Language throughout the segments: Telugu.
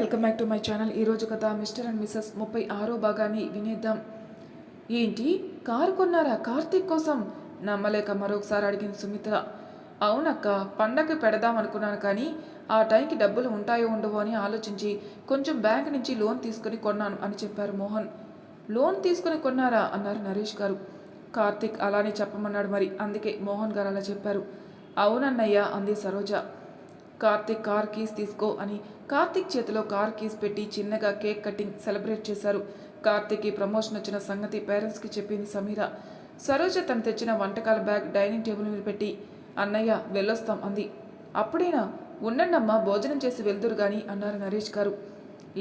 Welcome back to my channel. ఈరోజు కథ మిస్టర్ అండ్ మిస్సెస్ ముప్పై ఆరో భాగాన్ని వినేద్దాం. ఏంటి? కారు కొన్నారా? కార్తీక్ కోసం? నమ్మలేక మరొకసారి అడిగింది సుమిత్ర. అవునక్క పండగకి పెడదాం అనుకున్నాను కానీ ఆ టైంకి డబ్బులు ఉంటాయో ఉండవో అని ఆలోచించి కొంచెం బ్యాంక్ నుంచి లోన్ తీసుకుని కొన్నాను అని చెప్పారు మోహన్. లోన్ తీసుకుని కొన్నారా? అన్నారు నరేష్ గారు. కార్తీక్ అలానే చెప్పమన్నాడు మరి. అందుకే మోహన్ గారు అలా చెప్పారు. అవునన్నయ్య అంది సరోజ. కార్తిక్ కార్ కీస్ తీసుకో అని కార్తిక్ చేతిలో కార్ కీస్ పెట్టి చిన్నగా కేక్ కటింగ్ సెలబ్రేట్ చేశారు. కార్తిక్కి ప్రమోషన్ వచ్చిన సంగతి పేరెంట్స్కి చెప్పింది సమీర. సరోజ తను తెచ్చిన వంటకాల బ్యాగ్ డైనింగ్ టేబుల్ మీద పెట్టి అన్నయ్య వెళ్ళొస్తాం అంది. అప్పుడేనా? ఉండండమ్మా భోజనం చేసి వెళ్దురు గాని అన్నారు నరేష్ గారు.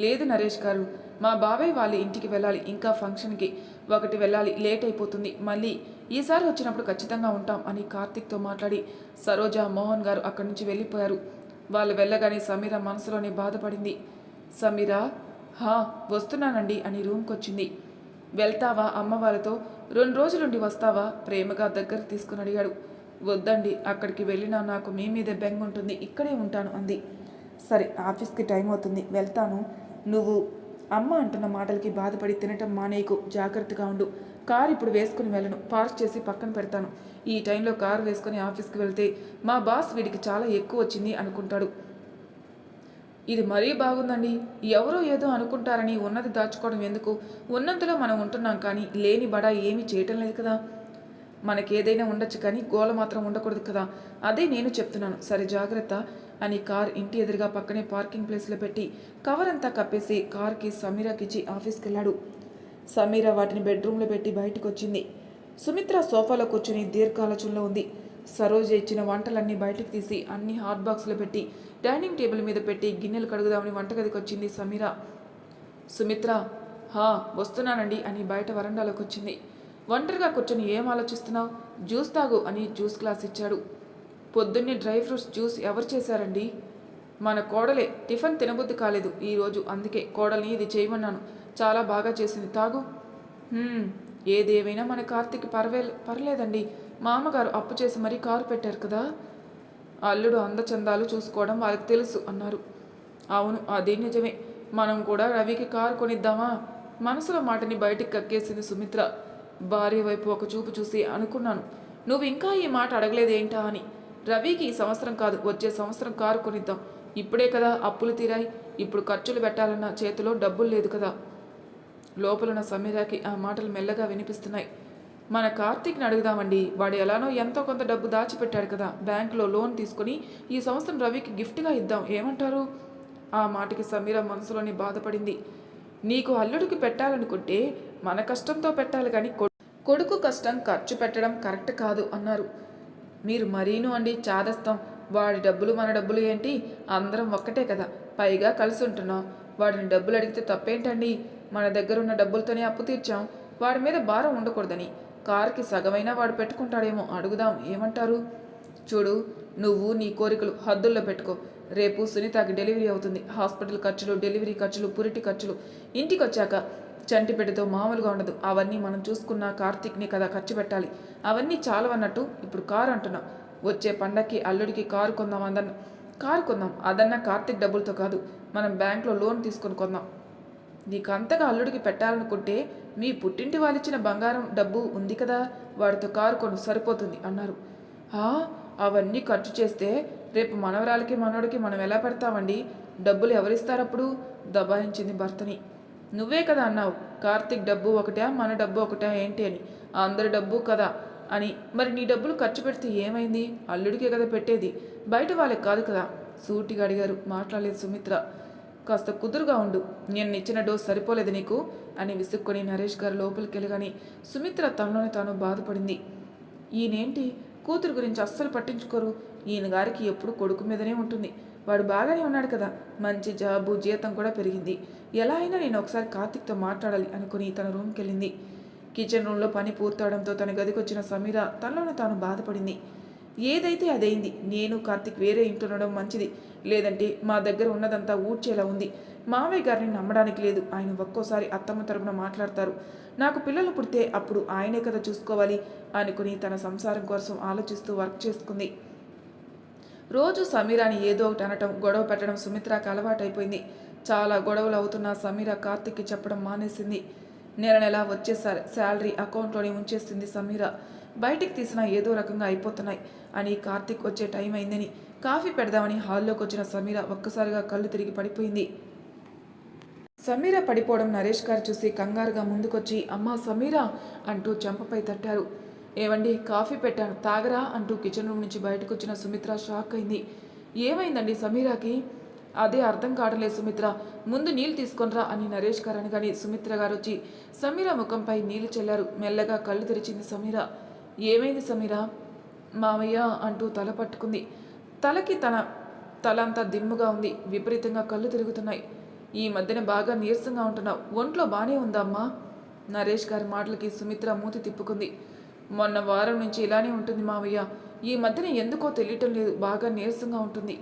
లేదు నరేష్ గారు మా బాబాయ్ వాళ్ళ ఇంటికి వెళ్ళాలి ఇంకా ఫంక్షన్కి. ఒకటి వెళ్ళాలి లేట్ అయిపోతుంది. మళ్ళీ ఈసారి వచ్చినప్పుడు ఖచ్చితంగా ఉంటాం అని కార్తిక్తో మాట్లాడి సరోజ మోహన్ గారు అక్కడి నుంచి వెళ్ళిపోయారు. వాళ్ళు వెళ్ళగానే సమీర మనసులోనే బాధపడింది. సమీర హా వస్తున్నానండి అని రూమ్కి వచ్చింది వెళ్తావా అమ్మ వాళ్ళతో? రెండు రోజులుండి వస్తావా? ప్రేమగా దగ్గర తీసుకుని అడిగాడు. వద్దండి అక్కడికి వెళ్ళినా నాకు మీ మీదే బెంగ ఉంటుంది ఇక్కడే ఉంటాను అంది. సరే ఆఫీస్కి టైం అవుతుంది వెళ్తాను. నువ్వు అమ్మ అంటున్న మాటలకి బాధపడి తినటం మానేయకు జాగ్రత్తగా ఉండు. కారు ఇప్పుడు వేసుకుని వెళ్ళను. పార్క్ చేసి పక్కన పెడతాను. ఈ టైంలో కార్ వేసుకుని ఆఫీస్కి వెళ్తే మా బాస్ వీడికి చాలా ఎక్కువ వచ్చింది అనుకుంటాడు. ఇది మరీ బాగుందండి. ఎవరో ఏదో అనుకుంటారని ఉన్నది దాచుకోవడం ఎందుకు? ఉన్నంతలో మనం ఉంటున్నాం కానీ లేని బడా ఏమీ చేయటం లేదు కదా. మనకి ఏదైనా ఉండొచ్చు కానీ గోల మాత్రం ఉండకూడదు కదా. అదే నేను చెప్తున్నాను. సరే జాగ్రత్త అని కార్ ఇంటి ఎదురుగా పక్కనే పార్కింగ్ ప్లేస్లో పెట్టి కవర్ అంతా కప్పేసి కార్కి సమీరాకిచ్చి ఆఫీస్కి వెళ్ళాడు. సమీర వాటిని బెడ్రూమ్లో పెట్టి బయటకు వచ్చింది సుమిత్ర సోఫాలో కూర్చుని దీర్ఘాలోచనలో ఉంది. సరోజ ఇచ్చిన వంటలన్నీ బయటకు తీసి అన్ని హాట్ బాక్స్లో పెట్టి డైనింగ్ టేబుల్ మీద పెట్టి గిన్నెలు కడుగుదామని వంటగదికి వచ్చింది సమీర. సుమిత్ర హా వస్తున్నానండి అని బయట వరండాలోకి వచ్చింది. ఒంటరిగా కూర్చొని ఏం ఆలోచిస్తున్నావు? జ్యూస్ తాగు అని జ్యూస్ గ్లాస్ ఇచ్చాడు. పొద్దున్నే డ్రై ఫ్రూట్స్ జ్యూస్ ఎవరు చేశారండి? మన కోడలే టిఫిన్ తినబుద్ధి కాలేదు ఈరోజు అందుకే కోడల్ని ఇది చేయమన్నాను. చాలా బాగా చేసింది. తాగు. ఏదేమైనా మన కార్తీక్ పర్వే పర్లేదండి. మామగారు అప్పు చేసి మరీ కారు పెట్టారు కదా. అల్లుడు అందచందాలు చూసుకోవడం వాళ్ళకి తెలుసు అన్నారు. అవును అది నిజమే. మనం కూడా రవికి కారు కొనిద్దామా? మనసులో మాటని బయటికి కక్కేసింది సుమిత్ర. భార్య వైపు ఒక చూపు చూసి అనుకున్నాను. నువ్వు ఇంకా ఈ మాట అడగలేదేంటా అని. రవికి ఈ సంవత్సరం కాదు వచ్చే సంవత్సరం కారు కొనిద్దాం. ఇప్పుడే కదా అప్పులు తీరాయి. ఇప్పుడు ఖర్చులు పెట్టాలన్న చేతిలో డబ్బులు లేదు కదా. లోపలున్న సమీరాకి ఆ మాటలు మెల్లగా వినిపిస్తున్నాయి. మన కార్తీక్ని అడుగుదామండి. వాడు ఎలానో ఎంతో కొంత డబ్బు దాచిపెట్టాడు కదా. బ్యాంకులో లోన్ తీసుకుని ఈ సంవత్సరం రవికి గిఫ్ట్గా ఇద్దాం. ఏమంటారు? ఆ మాటకి సమీర మనసులోని బాధపడింది. నీకు అల్లుడికి పెట్టాలనుకుంటే మన కష్టంతో పెట్టాలి కానీ కొ- కొడుకు కష్టం ఖర్చు పెట్టడం కరెక్ట్ కాదు అన్నారు. మీరు మరీను అండి చాదస్తాం. వాడి డబ్బులు మన డబ్బులు ఏంటి? అందరం ఒక్కటే కదా. పైగా కలిసి ఉంటున్నాం వాడిని డబ్బులు అడిగితే తప్పేంటండి? మన దగ్గర ఉన్న డబ్బులతోనే అప్పు తీర్చాం. వాడి మీద భారం ఉండకూడదని. కార్కి సగమైనా వాడు పెట్టుకుంటాడేమో అడుగుదాం. ఏమంటారు? చూడు నువ్వు నీ కోరికలు హద్దుల్లో పెట్టుకో. రేపు సునీతకి డెలివరీ అవుతుంది. హాస్పిటల్ ఖర్చులు డెలివరీ ఖర్చులు పురిటి ఖర్చులు. ఇంటికి వచ్చాక చంటిపెట్టతో మామూలుగా ఉండదు. అవన్నీ మనం చూసుకున్న కార్తీక్ని కదా ఖర్చు పెట్టాలి. అవన్నీ చాలవన్నట్టు ఇప్పుడు కారు అంటున్నాం. వచ్చే పండక్కి అల్లుడికి కారు కొందాం అందన్న కారు కొందాం. అదన్నా కార్తీక్ డబ్బులతో కాదు. మనం బ్యాంక్లో లోన్ తీసుకొని కొందాం. నీకు అంతగా అల్లుడికి పెట్టాలనుకుంటే మీ పుట్టింటి వాళ్ళిచ్చిన బంగారం డబ్బు ఉంది కదా వాడితో కారు కొను సరిపోతుంది అన్నారు. "ఆ, అవన్నీ ఖర్చు చేస్తే రేపు మనవరాలకి మనవడికి మనం ఎలా పెడతామండి? డబ్బులు ఎవరిస్తారప్పుడు? దబాయించింది భర్తని. నువ్వే కదా అన్నావు కార్తీక్ డబ్బు ఒకటా మన డబ్బు ఒకటా ఏంటి అని. అందరి డబ్బు కదా అని. మరి నీ డబ్బులు ఖర్చు పెడితే ఏమైంది? అల్లుడికే కదా పెట్టేది. బయట వాళ్ళకి కాదు కదా? సూటిగా అడిగారు. మాట్లాడలేదు సుమిత్ర. కాస్త కుదురుగా ఉండు. నేను ఇచ్చిన డోస్ సరిపోలేదు నీకు అని విసుక్కొని నరేష్ గారు లోపలికి వెళ్ళగాని సుమిత్ర తనలోనే తాను బాధపడింది. ఈయనేంటి? కూతురు గురించి అస్సలు పట్టించుకోరు. ఈయన గారికి ఎప్పుడు కొడుకు మీదనే ఉంటుంది. వాడు బాగానే ఉన్నాడు కదా. మంచి జాబు జీతం కూడా పెరిగింది. ఎలా అయినా నేను ఒకసారి కార్తిక్తో మాట్లాడాలి అనుకుని తన రూమ్కి వెళ్ళింది. కిచెన్ రూమ్లో పని పూర్తవడంతో తన గదికొచ్చిన సమీర తనలోనే తాను బాధపడింది. ఏదైతే అదైంది నేను కార్తిక్ వేరే ఇంట్లో ఉండడం మంచిది. లేదంటే మా దగ్గర ఉన్నదంతా ఊడ్చేలా ఉంది. మావయ్య గారిని నమ్మడానికి లేదు. ఆయన ఒక్కోసారి అత్తమ్మ తరపున మాట్లాడతారు. నాకు పిల్లలు పుడితే అప్పుడు ఆయనే కదా చూసుకోవాలి అనుకుని తన సంసారం కోసం ఆలోచిస్తూ వర్క్ చేసుకుంది. రోజు సమీరాని ఏదో ఒకటి అనటం గొడవ పెట్టడం సుమిత్రకు అలవాటైపోయింది. చాలా గొడవలు అవుతున్న సమీర కార్తిక్కి చెప్పడం మానేసింది. నెల నెల వచ్చే శాలరీ అకౌంట్లోనే ఉంచేస్తుంది సమీర. బయటికి తీసినా ఏదో రకంగా అయిపోతున్నాయి. అని కార్తిక్ వచ్చే టైం అయిందని కాఫీ పెడదామని హాల్లోకి వచ్చిన సమీర ఒక్కసారిగా కళ్ళు తిరిగి పడిపోయింది. సమీర పడిపోవడం నరేష్ గారు చూసి కంగారుగా ముందుకొచ్చి అమ్మా సమీర అంటూ చెంపపై తట్టారు. ఏవండి కాఫీ పెట్టాను తాగరా? అంటూ కిచెన్ రూమ్ నుంచి బయటకు వచ్చిన సుమిత్ర షాక్ అయింది. ఏమైందండి సమీరాకి? అదే అర్థం కావట్లేదు సుమిత్ర ముందు నీళ్ళు తీసుకొనిరా అని నరేష్ గారు అనగానే సుమిత్ర గారు వచ్చి సమీర ముఖంపై నీళ్ళు చెల్లారు. మెల్లగా కళ్ళు తెరిచింది సమీర. ఏమైంది సమీర? మామయ్య అంటూ తల పట్టుకుంది. తలకి తన తలంతా దిమ్ముగా ఉంది. విపరీతంగా కళ్ళు తిరుగుతున్నాయి. ఈ మధ్యన బాగా నీరసంగా ఉంటున్నావు. ఒంట్లో బానే ఉందమ్మా నరేష్ గారి మాటలకి సుమిత్ర మూతి తిప్పుకుంది. మొన్న వారం నుంచి ఇలానే ఉంటుంది మావయ్య ఈ మధ్యన ఎందుకో తెలియటం లేదు. బాగా నీరసంగా ఉంటుంది.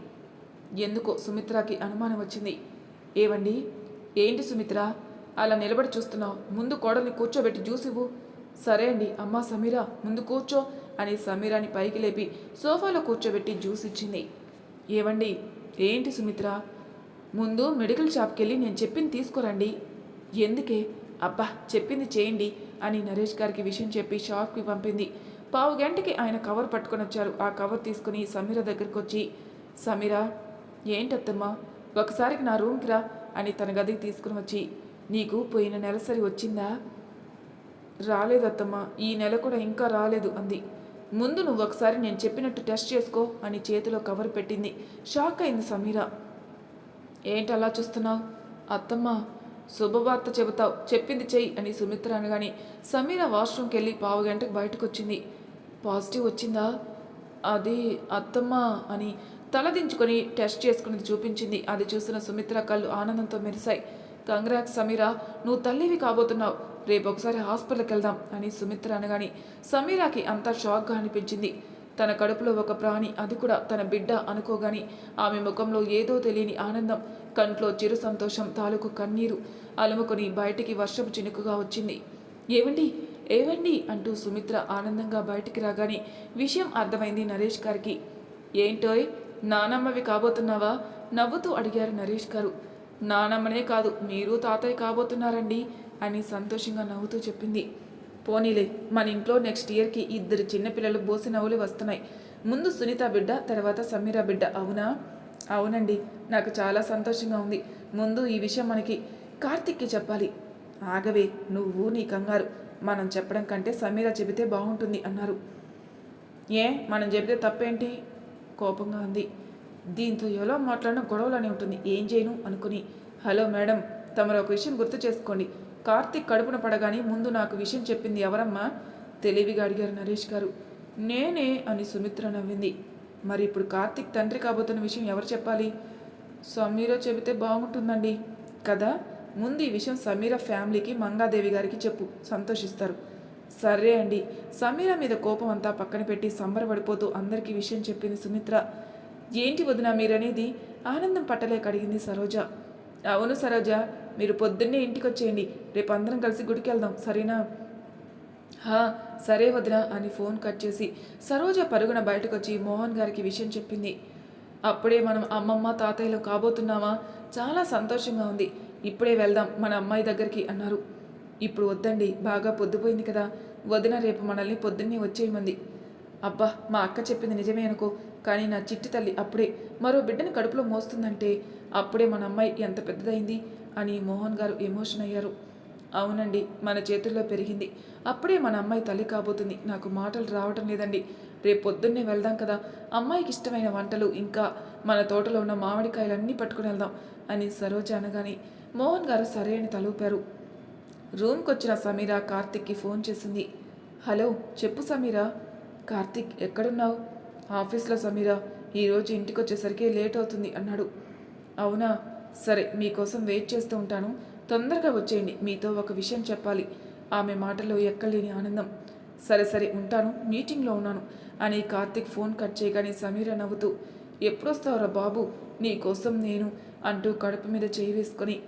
ఎందుకో సుమిత్రకి అనుమానం వచ్చింది. ఏవండి? ఏంటి సుమిత్ర? అలా నిలబడి చూస్తున్నావు. ముందు కోడల్ని కూర్చోబెట్టి జ్యూస్ ఇవ్వు. సరే అండి అమ్మా సమీరా ముందు కూర్చో అని సమీరాని పైకి లేపి సోఫాలో కూర్చోబెట్టి జ్యూస్ ఇచ్చింది. ఏవండి ఏంటి సుమిత్ర? ముందు మెడికల్ షాప్కి వెళ్ళి నేను చెప్పింది తీసుకురండి. ఎందుకే? అబ్బా చెప్పింది చేయండి అని నరేష్ గారికి విషయం చెప్పి షాప్కి పంపింది. పావు గంటకి ఆయన కవర్ పట్టుకొని వచ్చారు. ఆ కవర్ తీసుకుని సమీర దగ్గరికి వచ్చి సమీర ఏంటత్తమ్మా? ఒకసారికి నా రూమ్కి రా అని తన గదికి తీసుకుని వచ్చి నీకు పోయిన నెలసరి వచ్చిందా? రాలేదు అత్తమ్మ ఈ నెల కూడా ఇంకా రాలేదు అంది. ముందు నువ్వు ఒకసారి నేను చెప్పినట్టు టెస్ట్ చేసుకో అని చేతిలో కవర్ పెట్టింది. షాక్ అయింది సమీర. ఏంటి అలా చూస్తున్నావు? అత్తమ్మ శుభవార్త చెబుతావు. చెప్పింది చెయ్యి అని సుమిత్ర అనగానే సమీర వాష్రూమ్కి వెళ్ళి పావు గంటకు బయటకు వచ్చింది పాజిటివ్ వచ్చిందా? అది అత్తమ్మ అని తలదించుకొని టెస్ట్ చేసుకుని చూపించింది. అది చూసిన సుమిత్ర కళ్ళు ఆనందంతో మెరిశాయి. కంగ్రాక్స్ సమీర నువ్వు తల్లివి కాబోతున్నావు. రేపు ఒకసారి హాస్పిటల్కి వెళ్దాం అని సుమిత్ర అనగాని సమీరాకి అంతా షాక్గా అనిపించింది. తన కడుపులో ఒక ప్రాణి అది కూడా తన బిడ్డ అనుకోగాని ఆమె ముఖంలో ఏదో తెలియని ఆనందం కంట్లో చిరు సంతోషం తాలూకు కన్నీరు అలుముకొని బయటికి వర్షపు చినుకుగా వచ్చింది. ఏవండి? ఏవండి? అంటూ సుమిత్ర ఆనందంగా బయటికి రాగానే విషయం అర్థమైంది నరేష్ గారికి. ఏంటోయ్? నానమ్మవి కాబోతున్నావా? నవ్వుతూ అడిగారు నరేష్ గారు. నానమ్మనే కాదు మీరు తాతయ్య కాబోతున్నారండి. అని సంతోషంగా నవ్వుతూ చెప్పింది. పోనీలే మన ఇంట్లో నెక్స్ట్ ఇయర్కి ఇద్దరు చిన్నపిల్లలు బోసి నవ్వులు వస్తున్నాయి. ముందు సునీత బిడ్డ తర్వాత సమీరా బిడ్డ. అవునా? అవునండి నాకు చాలా సంతోషంగా ఉంది. ముందు ఈ విషయం మనకి కార్తిక్కి చెప్పాలి. ఆగవే నువ్వు నీ కంగారు. మనం చెప్పడం కంటే సమీరా చెబితే బాగుంటుంది అన్నారు. ఏ మనం చెబితే తప్పేంటి? కోపంగా ఉంది దీంతో ఎలా మాట్లాడినా గొడవలనే ఉంటుంది. ఏం చేయను అనుకుని. హలో మేడం తమరు ఒక విషయం గుర్తు చేసుకోండి. కార్తీక్ కడుపున పడగానే ముందు నాకు విషయం చెప్పింది ఎవరమ్మా? తెలివిగా అడిగారు నరేష్ గారు. నేనే అని సుమిత్ర నవ్వింది. మరి ఇప్పుడు కార్తీక్ తండ్రి కాబోతున్న విషయం ఎవరు చెప్పాలి? సమీర చెబితే బాగుంటుందండి. కదా? ముందు ఈ విషయం సమీర ఫ్యామిలీకి మంగాదేవి గారికి చెప్పు. సంతోషిస్తారు. సరే అండి. సమీర మీద కోపం అంతా పక్కన పెట్టి సంబరపడిపోతూ అందరికీ విషయం చెప్పింది సుమిత్ర. ఏంటి వదినా మీరనేది? ఆనందం పట్టలేక అడిగింది సరోజ. అవును సరోజ మీరు పొద్దున్నే ఇంటికి వచ్చేయండి రేపు అందరం కలిసి గుడికి వెళ్దాం సరేనా? హా సరే వదినా అని ఫోన్ కట్ చేసి సరోజ పరుగున బయటకు వచ్చి మోహన్ గారికి విషయం చెప్పింది. అప్పుడే మనం అమ్మమ్మ తాతయ్యలు కాబోతున్నామా? చాలా సంతోషంగా ఉంది. ఇప్పుడే వెళ్దాం మన అమ్మాయి దగ్గరికి అన్నారు. ఇప్పుడు వద్దండి బాగా పొద్దుపోయింది కదా. వదిన రేపు మనల్ని పొద్దున్నే వచ్చేయమంది. అబ్బా మా అక్క చెప్పింది నిజమే అనుకో కానీ నా చిట్టి తల్లి అప్పుడే మరో బిడ్డని కడుపులో మోస్తుందంటే అప్పుడే మన అమ్మాయి ఎంత పెద్దదైంది? అని మోహన్ గారు ఎమోషన్ అయ్యారు. అవునండి మన చేతుల్లో పెరిగింది. అప్పుడే మన అమ్మాయి తల్లి కాబోతుంది. నాకు మాటలు రావటం లేదండి. రేపు పొద్దున్నే వెళ్దాం కదా. అమ్మాయికి ఇష్టమైన వంటలు ఇంకా మన తోటలో ఉన్న మామిడికాయలన్నీ పట్టుకుని వెళ్దాం అని సరోజ అనగానే మోహన్ గారు సరే అని తలూపారు. రూమ్కి వచ్చిన సమీర కార్తిక్కి ఫోన్ చేసింది. హలో చెప్పు సమీరా. కార్తిక్ ఎక్కడున్నావు? ఆఫీస్లో సమీరా. ఈరోజు ఇంటికి వచ్చేసరికి లేట్ అవుతుంది అన్నాడు. అవునా? సరే మీకోసం వెయిట్ చేస్తూ ఉంటాను. తొందరగా వచ్చేయండి. మీతో ఒక విషయం చెప్పాలి. ఆమె మాటలో ఎక్కలేని ఆనందం. సరే సరే ఉంటాను. మీటింగ్లో ఉన్నాను. అని కార్తిక్ ఫోన్ కట్ చేయగానే సమీర నవ్వుతూ ఎప్పుడొస్తావురా బాబు? నీకోసం నేను అంటూ కడుపు మీద చేయి వేసుకొని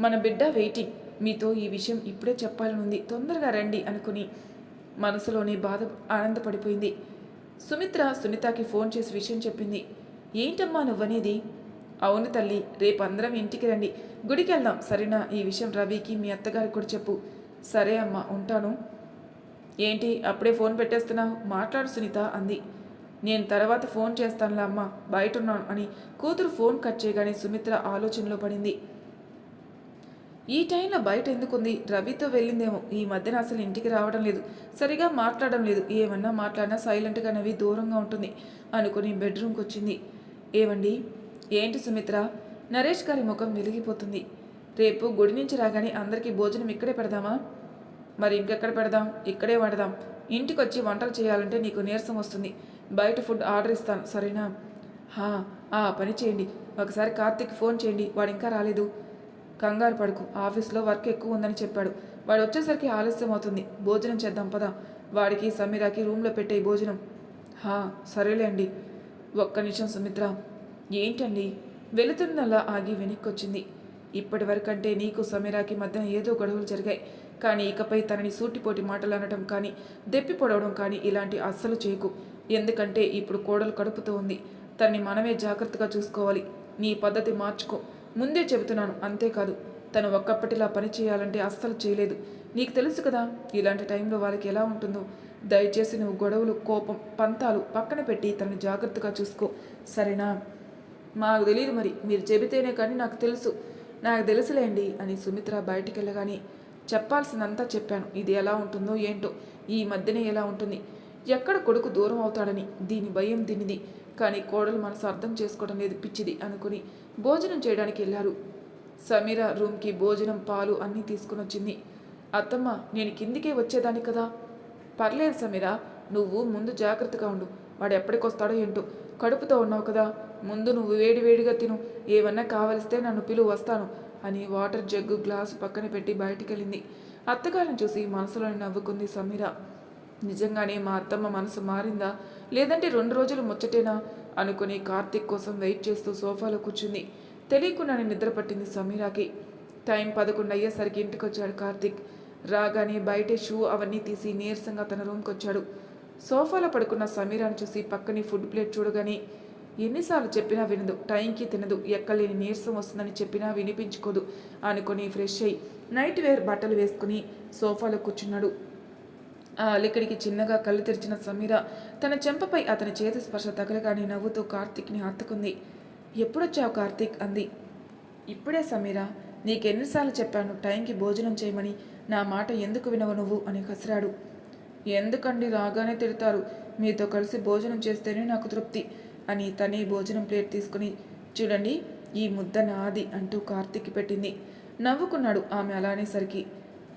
మన బిడ్డ వెయిటింగ్. మీతో ఈ విషయం ఇప్పుడే చెప్పాలనుంది. తొందరగా రండి అనుకుని మనసులోనే బాధ ఆనందపడిపోయింది. సుమిత్ర సునీతకి ఫోన్ చేసి విషయం చెప్పింది. ఏంటమ్మా నువ్వనేది? అవును తల్లి రేపు అందరం ఇంటికి రండి. గుడికి వెళ్దాం సరేనా? ఈ విషయం రవికి మీ అత్తగారికి కూడా చెప్పు. సరే అమ్మా ఉంటాను. ఏంటి అప్పుడే ఫోన్ పెట్టేస్తున్నావు? మాట్లాడు సునీత అంది. నేను తర్వాత ఫోన్ చేస్తానులే అమ్మ బయట ఉన్నాను అని కూతురు ఫోన్ కట్ చేయగానే సుమిత్ర ఆలోచనలో పడింది. ఈ టైంలో బయట ఎందుకుంది? రవితో వెళ్ళిందేమో. ఈ మధ్యన అసలు ఇంటికి రావడం లేదు. సరిగా మాట్లాడడం లేదు. ఏమన్నా మాట్లాడినా సైలెంట్గా నవ్వి దూరంగా ఉంటుంది అనుకుని బెడ్రూమ్కి వచ్చింది ఏవండి? ఏంటి సుమిత్ర? నరేష్ గారి ముఖం వెలిగిపోతుంది రేపు గుడి నుంచి రాగానే అందరికీ భోజనం ఇక్కడే పెడదామా? మరి ఇంకెక్కడ పెడదాం? ఇక్కడే వండదాం. ఇంటికి వచ్చి వంటలు చేయాలంటే నీకు నీరసం వస్తుంది. బయట ఫుడ్ ఆర్డర్ ఇస్తాను సరేనా? హా ఆ పని చేయండి. ఒకసారి కార్తీక్ ఫోన్ చేయండి వాడు ఇంకా రాలేదు. కంగారు పడుకు ఆఫీస్లో వర్క్ ఎక్కువ ఉందని చెప్పాడు. వాడు వచ్చేసరికి ఆలస్యం అవుతుంది. భోజనం చేద్దాం పదా. వాడికి సమీరాకి రూమ్లో పెట్టే భోజనం. హా సరేలే అండి. ఒక్క నిమిషం సుమిత్ర. ఏంటండి? వెళుతున్నలా ఆగి వెనక్కొచ్చింది. ఇప్పటి వరకంటే నీకు సమీరాకి మధ్యన ఏదో గొడవలు జరిగాయి. కానీ ఇకపై తనని సూటిపోటి మాటలు అనడం కానీ దెప్పి పొడవడం కానీ ఇలాంటి అస్సలు చేయకు. ఎందుకంటే ఇప్పుడు కోడలు కడుపుతూ ఉంది. తన్ని మనమే జాగ్రత్తగా చూసుకోవాలి. నీ పద్ధతి మార్చుకో. ముందే చెబుతున్నాను అంతేకాదు. తను ఒక్కప్పటిలా పని చేయాలంటే అస్సలు చేయలేదు. నీకు తెలుసు కదా ఇలాంటి టైంలో వాళ్ళకి ఎలా ఉంటుందో. దయచేసి నువ్వు గొడవలు కోపం పంతాలు పక్కన పెట్టి తనని జాగ్రత్తగా చూసుకో. సరేనా? మాకు తెలియదు మరి. మీరు చెబితేనే కానీ నాకు తెలుసు. నాకు తెలుసులేండి అని సుమిత్ర బయటికి వెళ్ళగానే చెప్పాల్సిందంతా చెప్పాను. ఇది ఎలా ఉంటుందో ఏంటో. ఈ మధ్యనే ఎలా ఉంటుంది? ఎక్కడ కొడుకు దూరం అవుతాడని. దీని భయం దీనిది. కానీ కోడలు మనసు అర్థం చేసుకోవడం లేదు. పిచ్చిది అనుకుని భోజనం చేయడానికి వెళ్ళారు. సమీర రూమ్కి భోజనం పాలు అన్నీ తీసుకుని వచ్చింది అత్తమ్మ నేను కిందికే వచ్చేదాన్ని కదా? పర్లేదు సమీర. నువ్వు ముందు జాగ్రత్తగా ఉండు. వాడు ఎప్పటికొస్తాడో ఏంటో. కడుపుతో ఉన్నావు కదా? ముందు నువ్వు వేడివేడిగా తిను. ఏమన్నా కావలిస్తే నన్ను పిలువు వస్తాను అని వాటర్ జగ్గు గ్లాసు పక్కన పెట్టి బయటికెళ్ళింది. అత్తగారిని చూసి మనసులోని నవ్వుకుంది సమీర. నిజంగానే మా అత్తమ్మ మనసు మారిందా? లేదంటే రెండు రోజులు ముచ్చటేనా? అనుకుని కార్తీక్ కోసం వెయిట్ చేస్తూ సోఫాలో కూర్చుంది. తెలియకుండానే నిద్ర పట్టింది సమీరాకి. టైం పదకొండు అయ్యేసరికి ఇంటికి వచ్చాడు కార్తీక్. రాగానే బయటే షూ అవన్నీ తీసి నీరసంగా తన రూమ్కి వచ్చాడు సోఫాలో పడుకున్న సమీరాను చూసి పక్కని ఫుడ్ ప్లేట్ చూడగానే ఎన్నిసార్లు చెప్పినా వినదు. టైంకి తినదు. ఎక్కలేని నీరసం వస్తుందని చెప్పినా వినిపించుకోదు. అనుకొని ఫ్రెష్ అయ్యి నైట్ వేర్ బట్టలు వేసుకుని సోఫాలో కూర్చున్నాడు. ఆ అలికిడికి చిన్నగా కళ్ళు తెరిచిన సమీర తన చెంపపై అతని చేతి స్పర్శ తగలగానే నవ్వుతూ కార్తీక్ని హత్తుకుంది. ఎప్పుడొచ్చావు కార్తీక్? అంది. ఇప్పుడే సమీర. నీకెన్నిసార్లు చెప్పాను టైంకి భోజనం చేయమని. నా మాట ఎందుకు వినవు నువ్వు? అని కసిరాడు. ఎందుకండి? రాగానే తిడతారు. మీతో కలిసి భోజనం చేస్తేనే నాకు తృప్తి. అని తనే భోజనం ప్లేట్ తీసుకుని చూడండి ఈ ముద్ద నాది అంటూ కార్తిక్ పెట్టింది. నవ్వుకున్నాడు ఆమె అలానేసరికి.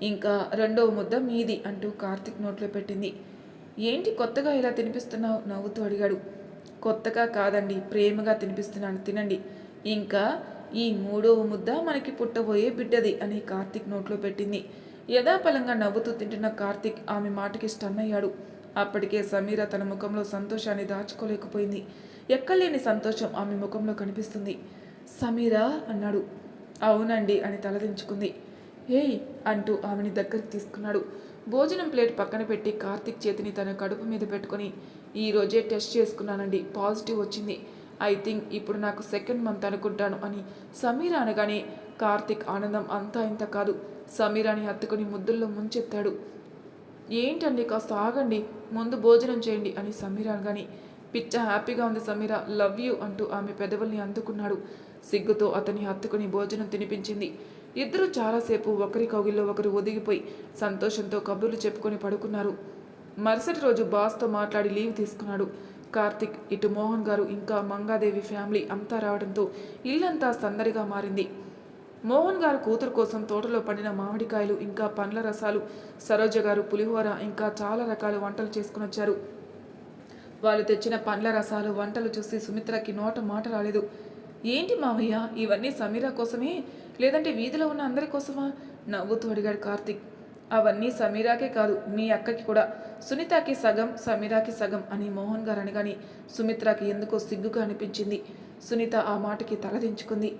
ఇంకా రెండవ ముద్ద మీది అంటూ కార్తీక్ నోట్లో పెట్టింది. ఏంటి కొత్తగా ఇలా తినిపిస్తున్నావు? నవ్వుతూ అడిగాడు. కొత్తగా కాదండి ప్రేమగా తినిపిస్తున్నాను తినండి. ఇంకా ఈ మూడవ ముద్ద మనకి పుట్టబోయే బిడ్డది అని కార్తీక్ నోట్లో పెట్టింది. యథాపలంగా నవ్వుతూ తింటున్న కార్తీక్ ఆమె మాటకి స్టన్ అయ్యాడు అప్పటికే సమీర తన ముఖంలో సంతోషాన్ని దాచుకోలేకపోయింది. ఎక్కలేని సంతోషం ఆమె ముఖంలో కనిపిస్తుంది. సమీరా అన్నాడు. అవునండి అని తలదించుకుంది ఏయ్ అంటూ ఆమెని దగ్గరికి తీసుకున్నాడు. భోజనం ప్లేట్ పక్కన పెట్టి కార్తీక్ చేతిని తన కడుపు మీద పెట్టుకొని ఈ రోజే టెస్ట్ చేసుకున్నానండి పాజిటివ్ వచ్చింది. ఐ థింక్ ఇప్పుడు నాకు సెకండ్ మంత్ అనుకుంటాను అని సమీర అనగానే కార్తీక్ ఆనందం అంతా ఇంత కాదు. సమీరాని హత్తుకుని ముద్దుల్లో ముంచెత్తాడు. ఏంటండి కాస్త ఆగండి ముందు భోజనం చేయండి అని సమీర అనగానే పిచ్చ హ్యాపీగా ఉంది సమీర లవ్ యూ అంటూ ఆమె పెదవుల్ని అందుకున్నాడు. సిగ్గుతో అతని హత్తుకుని భోజనం తినిపించింది. ఇద్దరూ చాలాసేపు ఒకరి కౌగిల్లో ఒకరు ఒదిగిపోయి సంతోషంతో కబుర్లు చెప్పుకొని పడుకున్నారు. మరుసటి రోజు బాస్తో మాట్లాడి లీవ్ తీసుకున్నాడు. కార్తిక్ ఇటు మోహన్ గారు ఇంకా మంగాదేవి ఫ్యామిలీ అంతా రావడంతో ఇల్లంతా సందడిగా మారింది. మోహన్ గారు కూతురు కోసం తోటలో పండిన మామిడికాయలు ఇంకా పండ్ల రసాలు సరోజ గారు పులిహోర ఇంకా చాలా రకాల వంటలు చేసుకుని వచ్చారు. వాళ్ళు తెచ్చిన పండ్ల రసాలు వంటలు చూసి సుమిత్రకి నోట మాట రాలేదు. ఏంటి మావయ్య ఇవన్నీ సమీరా కోసమే? లేదంటే వీధిలో ఉన్న అందరి కోసమా? నవ్వుతూ అడిగాడు కార్తిక్. అవన్నీ సమీరాకే కాదు మీ అక్కకి కూడా. సునీతకి సగం సమీరాకి సగం అని మోహన్ గారు అనగాని సుమిత్రకి ఎందుకో సిగ్గుగా అనిపించింది. సునీత ఆ మాటకి తలదించుకుంది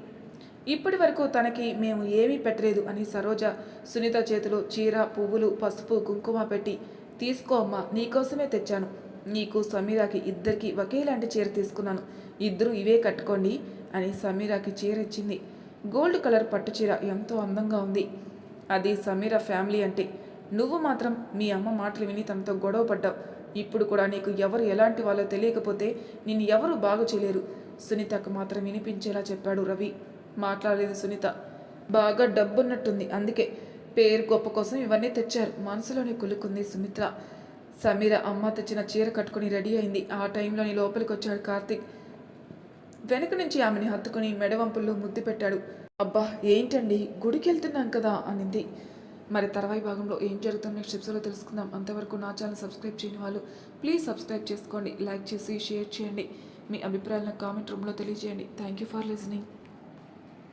ఇప్పటి వరకు తనకి మేము ఏమీ పెట్టలేదు అని సరోజ సునీత చేతిలో చీర పువ్వులు పసుపు కుంకుమ పెట్టి తీసుకో అమ్మా నీకోసమే తెచ్చాను. నీకు సమీరాకి ఇద్దరికి ఒకేలాంటి చీర తీసుకున్నాను. ఇద్దరు ఇవే కట్టుకోండి అని సమీరాకి చీర ఇచ్చింది. గోల్డ్ కలర్ పట్టు చీర ఎంతో అందంగా ఉంది. అది సమీరా ఫ్యామిలీ అంటే. నువ్వు మాత్రం మీ అమ్మ మాటలు విని తనతో గొడవ పడ్డావు. ఇప్పుడు కూడా నీకు ఎవరు ఎలాంటి వాళ్ళో తెలియకపోతే నిన్ను ఎవరు బాగు చేయలేరు. సునీతకు మాత్రం వినిపించేలా చెప్పాడు రవి. మాట్లాడలేదు సునీత. బాగా డబ్బున్నట్టుంది అందుకే. పేరు గొప్ప కోసం ఇవన్నీ తెచ్చారు. మనసులోనే కులుకుంది సుమిత్ర. సమీర అమ్మ తెచ్చిన చీర కట్టుకుని రెడీ అయింది. ఆ టైంలోని లోపలికి వచ్చాడు కార్తిక్. వెనక నుంచి ఆమెని హత్తుకుని మెడవంపుల్లో ముద్దు పెట్టాడు. అబ్బా ఏంటండి? గుడికి వెళ్తున్నాం కదా అనింది. మరి తర్వాయి భాగంలో ఏం జరుగుతుందో నెక్స్ట్ ఎపిసోడ్లో తెలుసుకుందాం. అంతవరకు నా ఛానల్ సబ్స్క్రైబ్ చేయని వాళ్ళు ప్లీజ్ సబ్స్క్రైబ్ చేసుకోండి లైక్ చేసి షేర్ చేయండి. మీ అభిప్రాయాలను కామెంట్ రూమ్లో తెలియజేయండి. Thank you for listening.